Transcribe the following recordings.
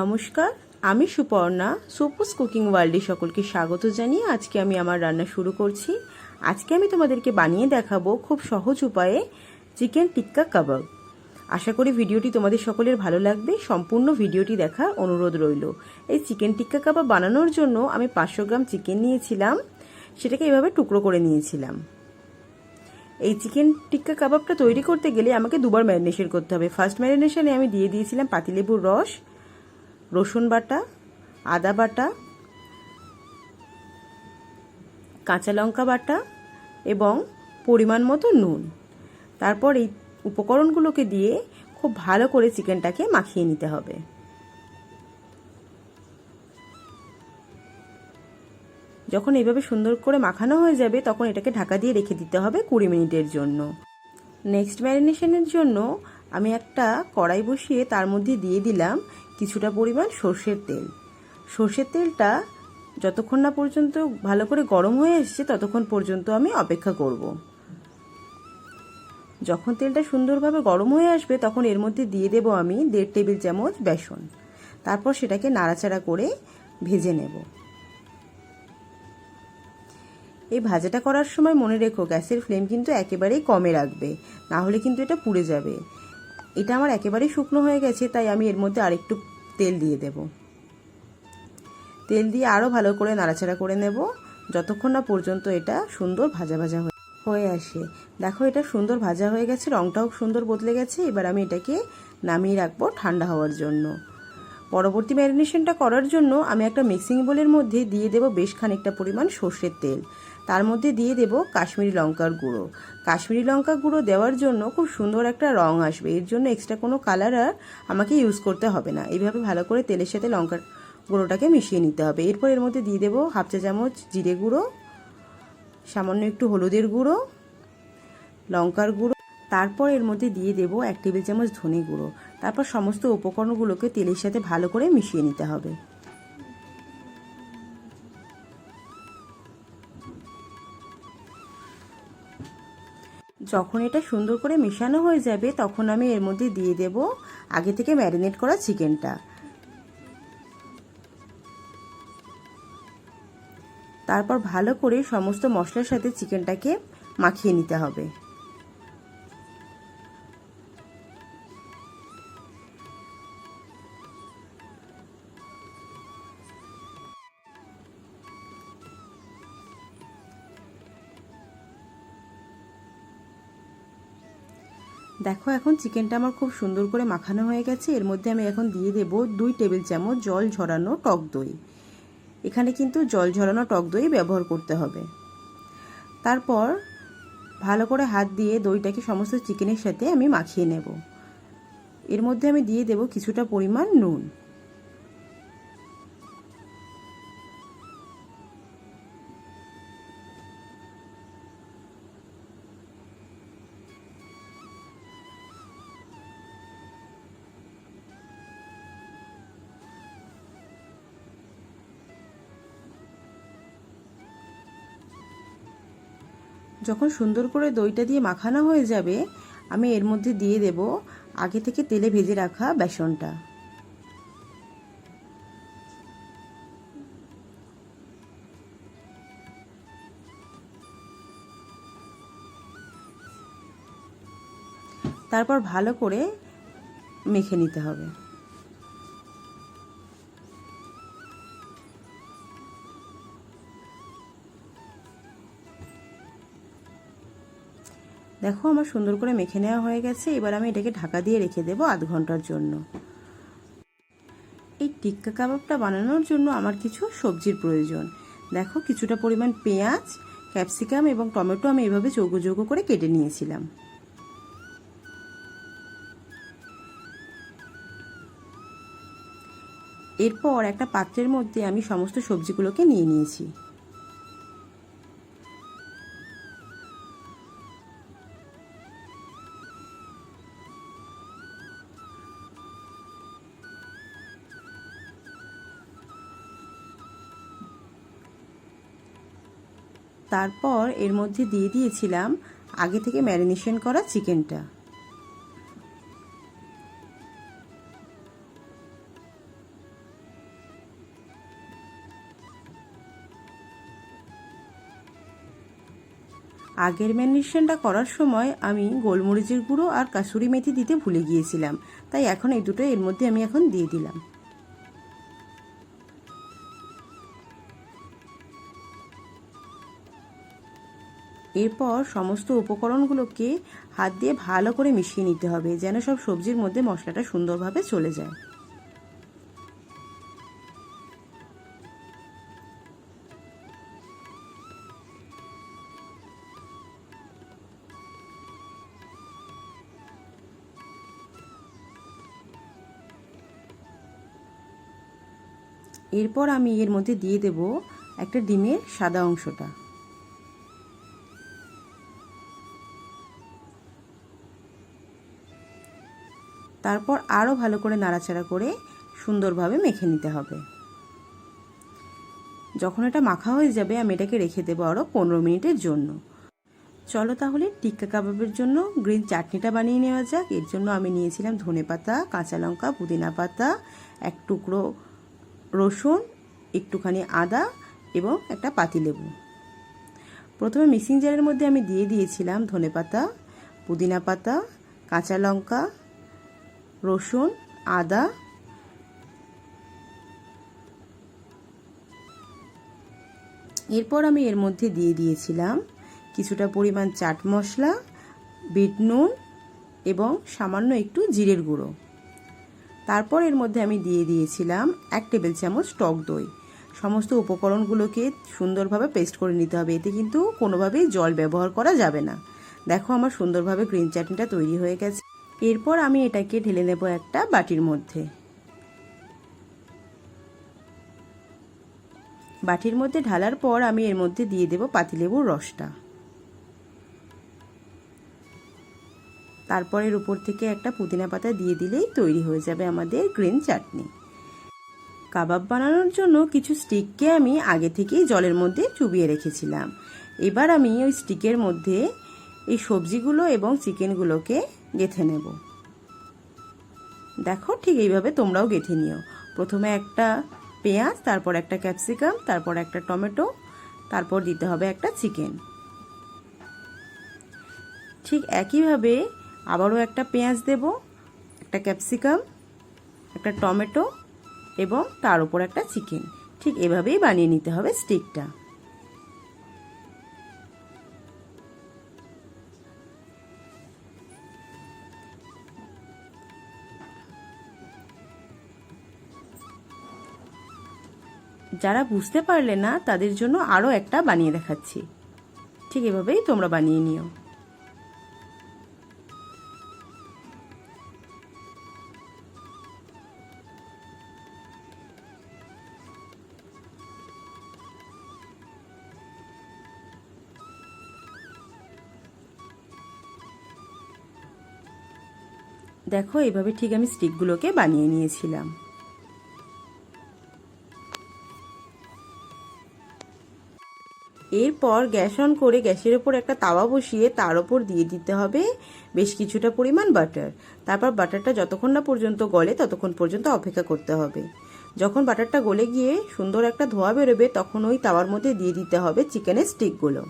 নমস্কার, আমি সুপর্ণা, সুপুস কুকিং ওয়ার্ল্ডে সকলকে স্বাগত জানিয়ে আজকে আমি আমার রান্না শুরু করছি। আজকে আমি তোমাদেরকে বানিয়ে দেখাবো খুব সহজ উপায়ে চিকেন টিক্কা কাবাব। আশা করি ভিডিওটি তোমাদের সকলের ভালো লাগবে, সম্পূর্ণ ভিডিওটি দেখার অনুরোধ রইল। এই চিকেন টিক্কা কাবাব বানানোর জন্য আমি পাঁচশো গ্রাম চিকেন নিয়েছিলাম, সেটাকে এভাবে টুকরো করে নিয়েছিলাম। এই চিকেন টিক্কা কাবাবটা তৈরি করতে গেলে আমাকে দুবার ম্যারিনেশন করতে হবে। ফার্স্ট ম্যারিনেশনে আমি দিয়ে দিয়েছিলাম পাতিলেবুর রস রসুন বাটা, আদা বাটা, কাঁচা লঙ্কা বাটা এবং পরিমাণ মতো নুন। তারপর এই উপকরণগুলোকে দিয়ে খুব ভালো করে চিকেনটাকে মাখিয়ে নিতে হবে। যখন এইভাবে সুন্দর করে মাখানো হয়ে যাবে, তখন এটাকে ঢাকা দিয়ে রেখে দিতে হবে কুড়ি মিনিটের জন্য। নেক্সট ম্যারিনেশনের জন্য আমি একটা কড়াই বসিয়ে তার মধ্যে দিয়ে দিলাম কিছুটা পরিমাণ সর্ষের তেল। সর্ষের তেলটা যতক্ষণ না পর্যন্ত ভালো করে গরম হয়ে এসছে, ততক্ষণ পর্যন্ত আমি অপেক্ষা করব। যখন তেলটা সুন্দরভাবে গরম হয়ে আসবে, তখন এর মধ্যে দিয়ে দেব আমি দেড় টেবিল চামচ বেসন। তারপর সেটাকে নাড়াচাড়া করে ভেজে নেব। এই ভাজাটা করার সময় মনে রেখো, গ্যাসের ফ্লেম কিন্তু একেবারেই কমে রাখবে, না হলে কিন্তু এটা পুড়ে যাবে। এটা আমার একেবারেই শুকনো হয়ে গেছে, তাই আমি এর মধ্যে আরেকটু তেল দিয়ে দেব। তেল দিয়ে আরও ভালো করে নাড়াচাড়া করে নেব, যতক্ষণ না পর্যন্ত এটা সুন্দর ভাজা ভাজা হয়ে আসে। দেখো এটা সুন্দর ভাজা হয়ে গেছে রঙটাও সুন্দর বদলে গেছে, এবার আমি এটাকে নামিয়ে রাখব ঠান্ডা হওয়ার জন্য। পরবর্তী ম্যারিনেশনটা করার জন্য আমি একটা মিক্সিং বোলের মধ্যে দিয়ে দেব বেশ খানিকটা পরিমাণ সর্ষের তেল। তার মধ্যে দিয়ে দেব কাশ্মীরি লঙ্কার গুঁড়ো। কাশ্মীরি লঙ্কা গুঁড়ো দেওয়ার জন্য খুব সুন্দর একটা রং আসবে। এর জন্য এক্সট্রা কোনো কালার আর আমাকে ইউজ করতে হবে না। এইভাবে ভালো করে তেলের সাথে লঙ্কার গুঁড়োটাকে মিশিয়ে নিতে হবে। এরপর এর মধ্যে দিয়ে দেবো হাফ চা চামচ জিরে গুঁড়ো, সামান্য একটু হলুদের গুঁড়ো, লঙ্কার গুঁড়ো। তারপর এর মধ্যে দিয়ে দেবো এক টেবিল চামচ ধনে গুঁড়ো। তারপর সমস্ত উপকরণগুলোকে তেলের সাথে ভালো করে মিশিয়ে নিতে হবে। যখন এটা সুন্দর করে মেশানো হয়ে যাবে, তখন আমি এর মধ্যে দিয়ে দেব আগে থেকে ম্যারিনেট করা চিকেনটা। তারপর ভালো করে সমস্ত মশলার সাথে চিকেনটাকে মাখিয়ে নিতে হবে। দেখো এখন চিকেনটা আমার খুব সুন্দর করে মাখানো হয়ে গেছে। এর মধ্যে আমি এখন দিয়ে দেব দুই টেবিল চামচ জল ঝরানো টক দই। এখানে কিন্তু জল ঝরানো টক দই ব্যবহার করতে হবে। তারপর ভালো করে হাত দিয়ে দইটাকে সমস্ত চিকেনের সাথে আমি মাখিয়ে নেব। এর মধ্যে আমি দিয়ে দেব কিছুটা পরিমাণ নুন। যখন সুন্দর করে দইটা দিয়ে মাখানো হয়ে যাবে, আমি এর মধ্যে দিয়ে দেব আগে থেকে তেলে ভেজে রাখা বেসনটা। তারপর ভালো করে মেখে নিতে হবে। দেখো, আমার সুন্দর করে মেখে নেওয়া হয়ে গেছে। এবার আমি এটাকে ঢাকা দিয়ে রেখে দেবো আধ ঘণ্টার জন্য। এই টিক্কা কাবাবটা বানানোর জন্য আমার কিছু সবজির প্রয়োজন। দেখো, কিছুটা পরিমাণ পেঁয়াজ, ক্যাপসিকাম এবং টমেটো আমি এভাবে চৌকো চৌকো করে কেটে নিয়েছিলাম। এরপর একটা পাত্রের মধ্যে আমি সমস্ত সবজিগুলোকে নিয়ে নিয়েছি। তারপর এর মধ্যে দিয়ে দিয়েছিলাম আগে থেকে ম্যারিনেশন করা চিকেনটা। আগের ম্যারিনেশনটা করার সময় আমি গোলমরিচের গুঁড়ো আর কাসুরি মেথি দিতে ভুলে গিয়েছিলাম, তাই এখন এই দুটো এর মধ্যে আমি এখন দিয়ে দিলাম। এরপর সমস্ত উপকরণগুলোকে হাত দিয়ে ভালো করে মিশিয়ে নিতে হবে, যেন সব সবজির মধ্যে মশলাটা সুন্দরভাবে চলে যায়। এরপর আমি এর মধ্যে দিয়ে দেব একটা ডিমের সাদা অংশটা। তারপর আরও ভালো করে নাড়াচাড়া করে সুন্দরভাবে মেখে নিতে হবে। যখন এটা মাখা হয়ে যাবে, আমি এটাকে রেখে দেবো আরও পনেরো মিনিটের জন্য। চলো তাহলে টিক্কা কাবাবের জন্য গ্রিন চাটনিটা বানিয়ে নেওয়া যাক। এর জন্য আমি নিয়েছিলাম ধনে পাতা, কাঁচা লঙ্কা, পুদিনা পাতা, এক টুকরো রসুন, একটুখানি আদা এবং একটা পাতিলেবু। প্রথমে মিক্সিং জারের মধ্যে আমি দিয়ে দিয়েছিলাম ধনে পাতা, পুদিনা পাতা, কাঁচা লঙ্কা রসুন, আদা। এরপর আমি এর মধ্যে দিয়ে দিয়েছিলাম কিছুটা পরিমাণ চাট মশলা, বিট নুন এবং সামান্য একটু জিরের গুঁড়ো। তারপর এর মধ্যে আমি দিয়ে দিয়েছিলাম এক টেবিল চামচ টক দই। সমস্ত উপকরণগুলোকে সুন্দরভাবে পেস্ট করে নিতে হবে। এতে কিন্তু কোনোভাবেই জল ব্যবহার করা যাবে না। দেখো আমার সুন্দরভাবে গ্রিন চাটনিটা তৈরি হয়ে গেছে। এরপর আমি এটাকে ঢেলে নেব একটা বাটির মধ্যে। বাটির মধ্যে ঢালার পর আমি এর মধ্যে দিয়ে দেব পাতিলেবুর রসটা। তারপর এর উপর থেকে একটা পুদিনা পাতা দিয়ে দিলেই তৈরি হয়ে যাবে আমাদের গ্রিন চাটনি। কাবাব বানানোর জন্য কিছু স্টিককে আমি আগে থেকেই জলের মধ্যে চুবিয়ে রেখেছিলাম। এবার আমি ওই স্টিকের মধ্যে এই সবজিগুলো এবং চিকেনগুলোকে গেথে নেব। দেখো ঠিক এইভাবে তোমরাও গেথে নিও। প্রথমে একটা পেঁয়াজ, তারপর একটা ক্যাপসিকাম, তারপর একটা টমেটো, তারপর দিতে হবে একটা চিকেন। ঠিক একইভাবে আবারও একটা পেঁয়াজ দেব, একটা ক্যাপসিকাম, একটা টমেটো এবং তার উপর একটা চিকেন। ঠিক এভাবেই বানিয়ে নিতে হবে স্টিকটা। যারা বুঝতে পারলে না, তাদের জন্য আরও একটা বানিয়ে দেখাচ্ছি। ঠিক এভাবেই তোমরা বানিয়ে নিও। দেখো, এভাবে ঠিক আমি স্টিকগুলোকে বানিয়ে নিয়েছিলাম। এরপর গ্যাস অন করে গ্যাসের ওপর একটা তাওয়া বসিয়ে তার ওপর দিয়ে দিতে হবে বেশ কিছুটা পরিমাণ বাটার। তারপর বাটারটা যতক্ষণ না পর্যন্ত গলে ততক্ষণ পর্যন্ত অপেক্ষা করতে হবে। যখন বাটারটা গলে গিয়ে সুন্দর একটা ধোয়া বেরোবে তখন ওই তাওয়ার মধ্যে দিয়ে দিতে হবে চিকেনের স্টিকগুলো।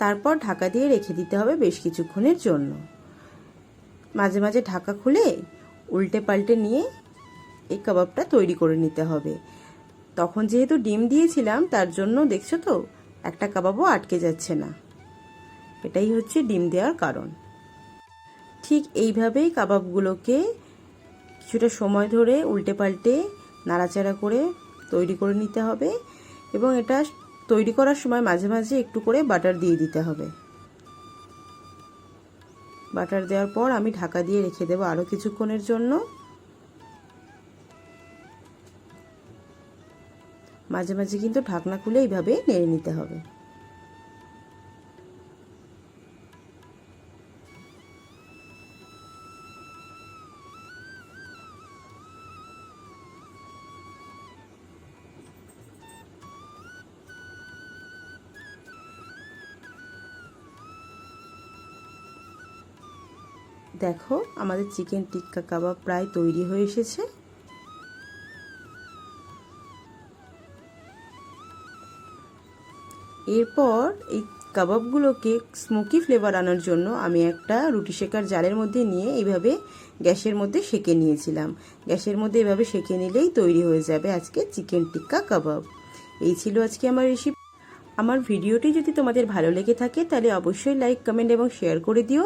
তারপর ঢাকা দিয়ে রেখে দিতে হবে বেশ কিছুক্ষণের জন্য। মাঝে মাঝে ঢাকা খুলে উল্টে পাল্টে নিয়ে এই কাবাবটা তৈরি করে নিতে হবে। তখন যেহেতু ডিম দিয়েছিলাম, তার জন্য দেখছ তো, একটা কাবাবও আটকে যাচ্ছে না। এটাই হচ্ছে ডিম দেওয়ার কারণ। ঠিক এইভাবেই কাবাবগুলোকে কিছুটা সময় ধরে উল্টে পাল্টে নাড়াচাড়া করে তৈরি করে নিতে হবে এবং এটা তৈরি করার সময় মাঝে মাঝে একটু করে বাটার দিয়ে দিতে হবে। বাটার দেওয়ার পর আমি ঢাকা দিয়ে রেখে দেবো আরও কিছুক্ষণের জন্য। মাঝে মাঝে কিন্তু ঢাকনা খুলে এইভাবে নেড়ে নিতে হবে। দেখো, আমাদের চিকেন টিক্কা কাবাব প্রায় তৈরি হয়ে এসেছে। এরপর এই কাবাবগুলোকে স্মোকি ফ্লেভার আনার জন্য আমি একটা রুটি শেকার জালের মধ্যে নিয়ে এইভাবে গ্যাসের মধ্যে সেকে নিয়েছিলাম। গ্যাসের মধ্যে এভাবে সেকে নিলেই তৈরি হয়ে যাবে আজকে চিকেন টিক্কা কাবাব। এই ছিল আজকে আমার রেসিপি আমার ভিডিওটি যদি তোমাদের ভালো লেগে থাকে, তাহলে অবশ্যই লাইক কমেন্ট এবং শেয়ার করে দিও।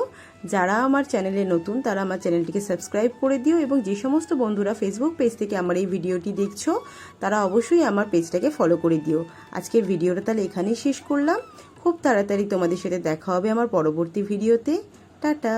যারা আমার চ্যানেলে নতুন, তারা আমার চ্যানেলটিকে সাবস্ক্রাইব করে দিও এবং যে সমস্ত বন্ধুরা ফেসবুক পেজ থেকে আমার এই ভিডিওটি দেখছ, তারা অবশ্যই আমার পেজটাকে ফলো করে দিও। আজকের ভিডিওটা তাহলে এখানেই শেষ করলাম। খুব তাড়াতাড়ি তোমাদের সাথে দেখা হবে আমার পরবর্তী ভিডিওতে। টাটা!